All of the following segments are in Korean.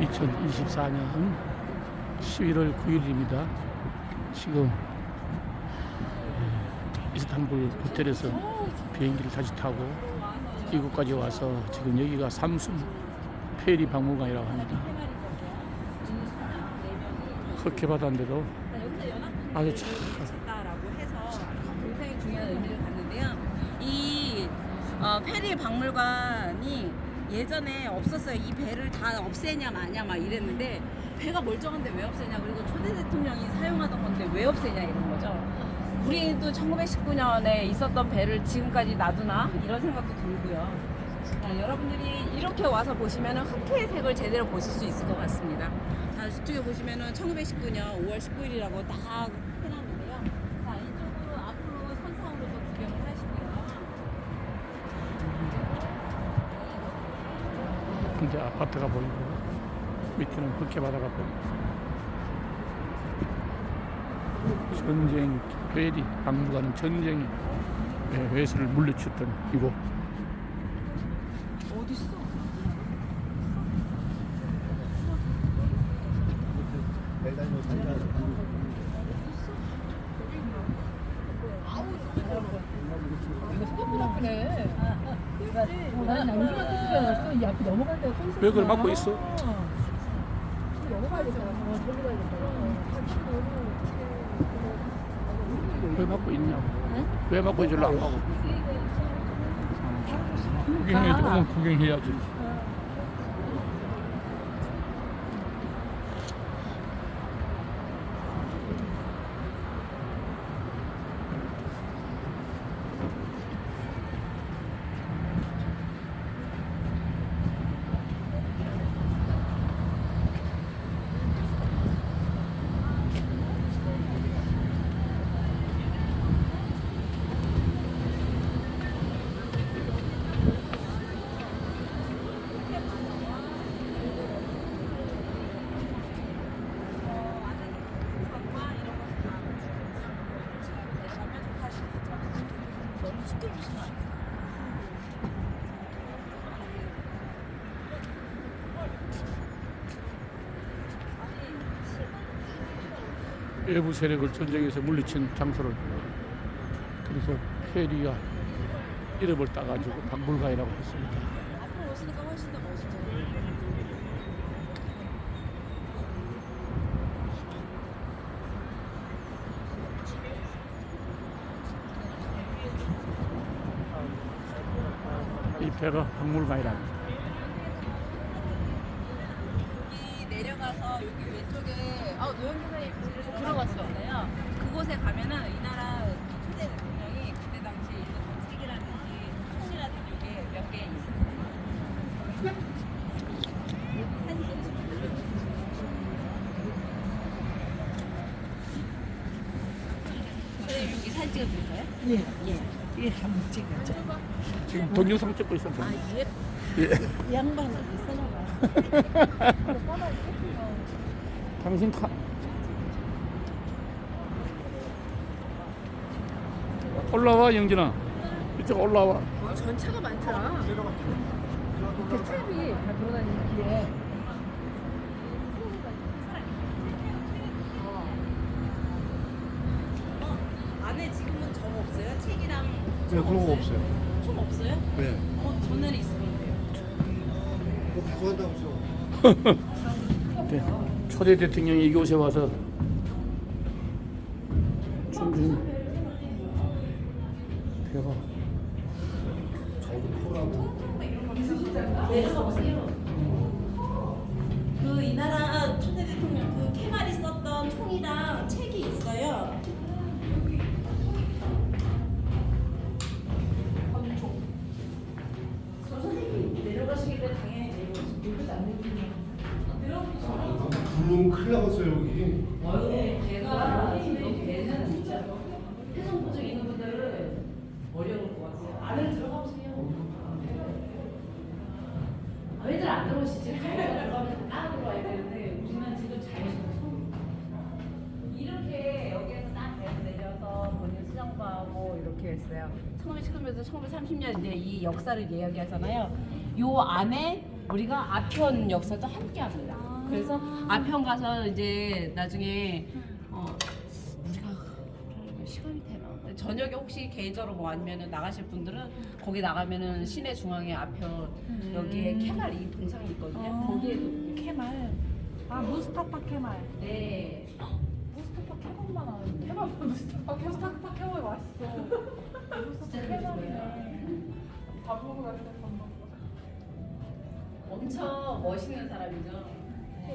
2024년 11월 9일입니다. 지금 예, 이스탄불 호텔에서 비행기를 다시 타고 이곳까지 와서 지금 여기가 삼순 페리 박물관이라고 합니다. 받았는데도 아주 해서 굉장히 중요한 의미를 갖는데요. 이 어, 페리 박물관이 예전에 없었어요. 이 배를 다 없애냐 마냐 막 이랬는데 배가 멀쩡한데 왜 없애냐 그리고 초대 대통령이 사용하던 건데 왜 없애냐 이런 거죠. 우리도 1919년에 있었던 배를 지금까지 놔두나 이런 생각도 들고요. 자, 여러분들이 이렇게 와서 보시면 흑해의 색을 제대로 보실 수 있을 것 같습니다. 자, 이쪽에 보시면은 1919년 5월 19일이라고 딱 해놨는데요. 자, 이쪽으로 앞으로 선상으로 좀 구경을 하시고요. 이제 아파트가 보이고 밑에는 흑해 바다가 보이고. 전쟁 페리 박물관은 전쟁에 회수를 물리쳤던 이곳 어딨어? 생각보다 그래. 나는 남기만 뜯지 않았어. 이 앞에 넘어갈 때가 서 있어. 왜 그걸 막고 있어? 넘어가야 되잖아. 어, 저기 가야 되잖아. 왜 막고 있냐고 왜 막고 이절로 안 가고 구경해야지 오면 구경해야지 외부 세력을 전쟁에서 물리친 장소를 그래서 페리가 이름을 따가지고 박물관이라고 했습니다. 앞으로 오시니까 훨씬 더 멋있죠. 이 배가 박물관이라고. 여기 내려가서 여기 왼쪽에 아 노영 기사님 집에서 들어갔었어요. 그곳에 가면은 이 나라 초대 대통령이 그때 당시 읽었던 책이라든지 총이라든지 이게 몇 개 있습니다. 선생님 여기 사진 찍어드릴까요? 예, 예. 예, 한번 찍어줘. 지금 동영상 찍고 있어. 아 예. 예. 양반을 써놔봐. 당신 카 올라와 영진아 이쪽 올라와 어, 전차가 많더라. 이렇게 트랩이 다 돌아다니는 길에. 안에 지금은 점 없어요? 책이랑 네, 그런 거 없어요. 총 없어요? 네. 어 전날에 있으면 돼요. 뭐 가져간다고 죠 네. 초대 대통령이 이곳에 와서 춤준 배가 그이 나라 초대 대통령 그 케말이 썼던 총이랑 책이 있어요. 큰일 나겠어요, 여기. 네, 제가 이 배는 진짜 해성 부족 있는 분들은 어려울 것 같아요. 안을 들어가 보세요. 아, 왜들 안 들어오시지? 카메라 들어가면 다 들어와야 되는데 우리는 지금 자유시간 처음. 이렇게 여기에서 딱 배를 내려서 본인 수정부하고 이렇게 했어요. 1919년에서 1930년 이제 이 역사를 이야기하잖아요. 요 안에 우리가 아편 역사도 함께 합니다. 그래서 아평 가서 이제 나중에 어 우리가 시간이 되나? 저녁에 혹시 계좌로 뭐 아니면은 나가실 분들은 거기 나가면은 시내 중앙에 아평 여기에 캐말 이 동상이 있거든요. 거기에도 캐말. 아 무스타파 캐말. 네. 무스타파 캐말만 하는데. 캐말 무스타파. 무스타파 캐말 맛있어. 무스타파 캐말이네. 밥 먹으러 갈때 밥 먹고. 엄청 멋있는 사람이죠.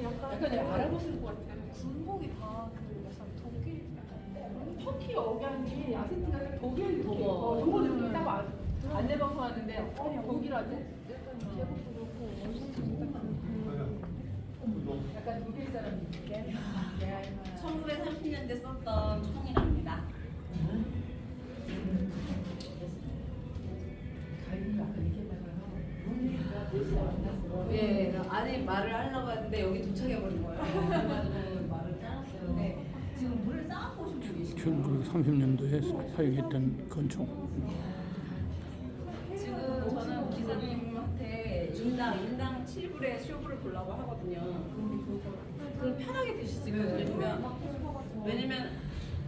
약간 약간 알아보실 것 같아. 군복이 다그 약간 독일 터키 억양이 아세트가 약간 독일 느낌. 어, 독어 느낌 딱 와. 안내 방송하는데 어 독일하지? 약간 제복도 그렇고 얼굴도 딱 그- 약간 독일 사람 느낌. 네. 1930년대 썼던 총이랍니다. 예, 아니 말을 하려고 했는데 여기 도착해버린 거예요. 그래가지고 말을 짜놨어요. 네, 지금 물을 쌓아고 오신 분이 계시고 1930년도에 사용했던 건총. 지금 저는 기사님한테 인당 인당 7불에 쇼부를 보려고 하거든요. 그럼 편하게 드실 수 있거든요. 왜냐면 왜냐면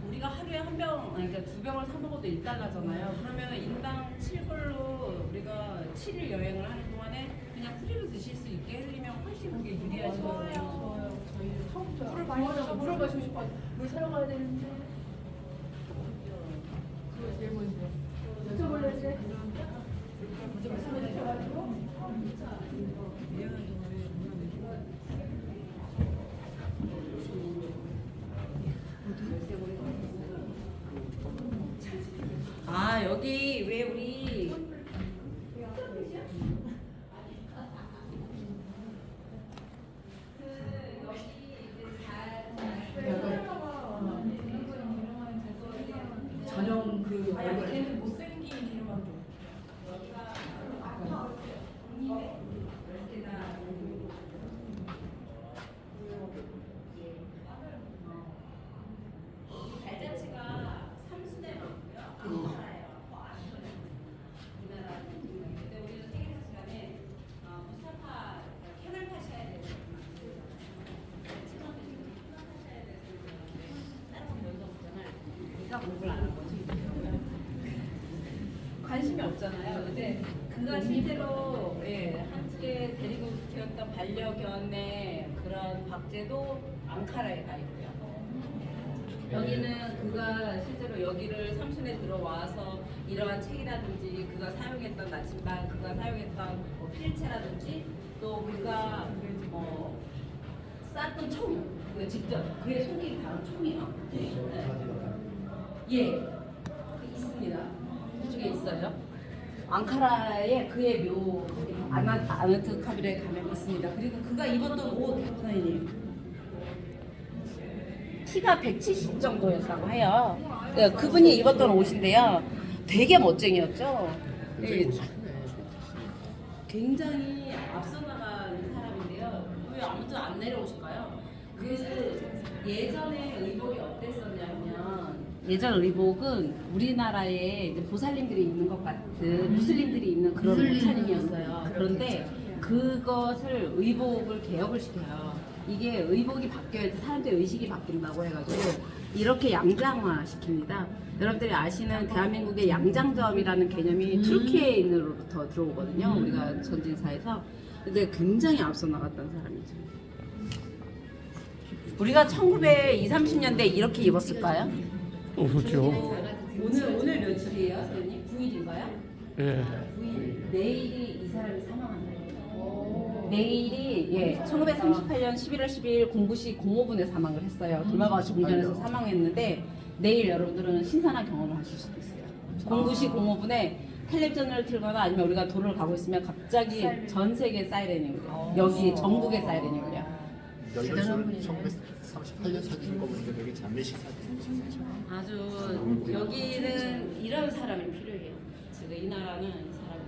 우리가 하루에 한 병, 아니, 그러니까 두 병을 사 먹어도 1달러잖아요. 그러면 인당 7불로 우리가 7일 여행을 하는 동안에 그냥 프리로 드실 수 있게 해드리면 훨씬 그게 유리하시거든요. 좋아요. 저희 처음부터 물을 많이 마셔 물을 마시고 싶어. 물 사러 가야 되는데. 그거 제일 먼저. 여쭤볼래 이제. 먼저 말씀해 주셔가지고. 아 여기 왜 우리 전용 그 아니 걔는 못생긴 걔만 좀. 발자취가 삼수대 많고요. 아무나라예요. 우리나라 근데 우리는 세계사 시간에 어, 무스타파 캐널 타셔야 되는 다른 건 별로 없잖아요. 안한 거지. 관심이 없잖아요. 근데 그가 실제로 예, 한국에 데리고 되었던 반려견의 그런 박제도 앙카라에 가 있고요. 여기는 그가 실제로 여기를 삼순에 들어와서 이러한 책이라든지 그가 사용했던 나침반, 그가 사용했던 뭐 필체라든지 또 그가 뭐 쌌던 총, 그 직접 그의 손길이 닿은 총이요. 네. 예, 그 있습니다. 이쪽에 있어요. 앙카라에 그의 묘 아나 아나트 카비레 가면 있습니다. 그리고 그가 입었던 옷, 선생님. 키가 170 정도였다고 해요. 네, 그분이 입었던 옷인데요. 되게 멋쟁이였죠. 네, 굉장히 앞서 나간 사람인데요. 왜 아무튼 안 내려오실까요? 그 예전에 의복이 예전 의복은 우리나라에 이제 보살님들이 입는 것 같은 무슬림들이 입는 그런 옷차림이었어요. 그런데 그것을 의복을 개혁을 시켜요. 이게 의복이 바뀌어야지 사람들의 의식이 바뀐다고 해가지고 이렇게 양장화 시킵니다. 여러분들이 아시는 대한민국의 양장점이라는 개념이 튀르키예에 있는로부터 들어오거든요. 우리가 전진사에서. 근데 굉장히 앞서 나갔던 사람이죠. 우리가 1920, 30년대 이렇게 입었을까요? 없었죠. 오늘 오늘 며칠이에요, 선생님? 9일인가요? 예. 9일. 내일이 이 사람이 사망한 날이에요. 내일이 예, 1938년 11월 12일 공부시 05분에 사망을 했어요. 돌마바치 공전에서 사망했는데 내일 여러분들은 신선한 경험을 하실 수도 있어요. 공부시 05분에 텔레비전을 틀거나 아니면 우리가 도로를 가고 있으면 갑자기 전 세계 사이렌이 울려요. 여기 전국의 사이렌이 울려 요. 여기가 1938년 사진 거 보니까 되게 장례식 사진이시죠. 아주 여기는 이런 사람이 필요해요. 지금 이 나라는 이 사람이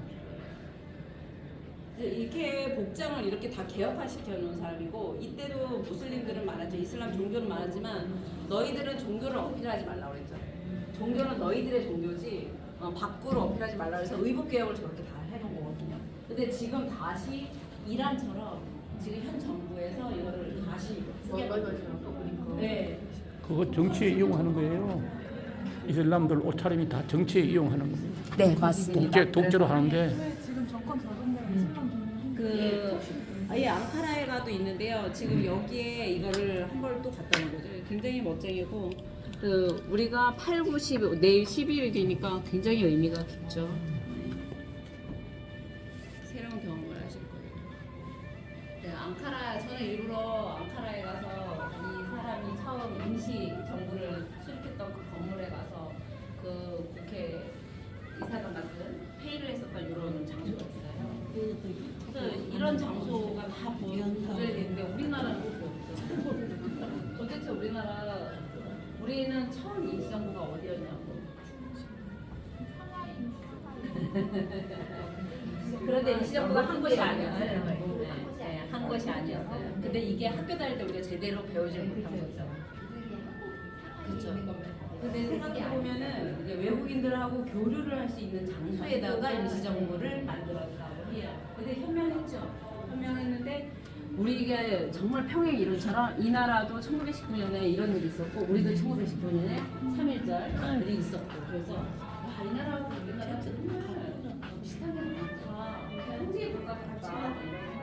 필요해요. 이렇게 복장을 이렇게 다 개혁화 시켜 놓은 사람이고 이때도 무슬림들은 많았죠. 이슬람 종교는 많았지만 너희들은 종교를 어필하지 말라고 그랬죠. 종교는 너희들의 종교지 어, 밖으로 어필하지 말라 그래서 의복 개혁을 저렇게 다 해놓은 거거든요. 근데 지금 다시 이란처럼 지금 현 정부에서 이거를 다시. 네. 그거 정치에 이용하는 거예요. 이슬람들 옷차림이 다 정치에 이용하는 겁니다. 네 맞습니다. 독재 독재로 하는데 그 아예 앙카라에 가도 있는데요. 지금 여기에 이거를 한걸또 갖다 놓은 거죠. 굉장히 멋쟁이고 그 우리가 8, 9, 10 내일 12일이니까 굉장히 의미가 깊죠. 저는 일부러 앙카라에 가서 이 사람이 처음 임시 정부를 수립했던 그 건물에 가서 그 국회 이사장 같은 회의를 했었던 이런 장소가 있어요. 그래서 이런 장소가 다 보여되는데 우리나라는 그게 없죠. 도대체 우리나라 우리는 처음 임시 정부가 어디였냐고. 그런데 임시 정부가 한 것이 아니었어요. 네, 한 것이 아니었어요. 근데 이게 학교 다닐 때 우리가 제대로 배우지 못한 거죠. 그렇죠. 근데 생각해 보면은 이제 외국인들하고 교류를 할 수 있는 장소에다가 임시정부를 만들었다고 해요. 근데 현명했죠. 현명했는데 우리가 정말 평행 이론처럼 이 나라도 1919년에 이런 일이 있었고 우리도 1919년에 3.1절이 있었고 그래서 와, 이 나라하고 우리나라 정말 비슷한 게 많다. 그냥 형제 국가 같다.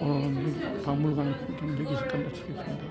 오늘 여기 박물관 구경 여기서 끝마치겠습니다.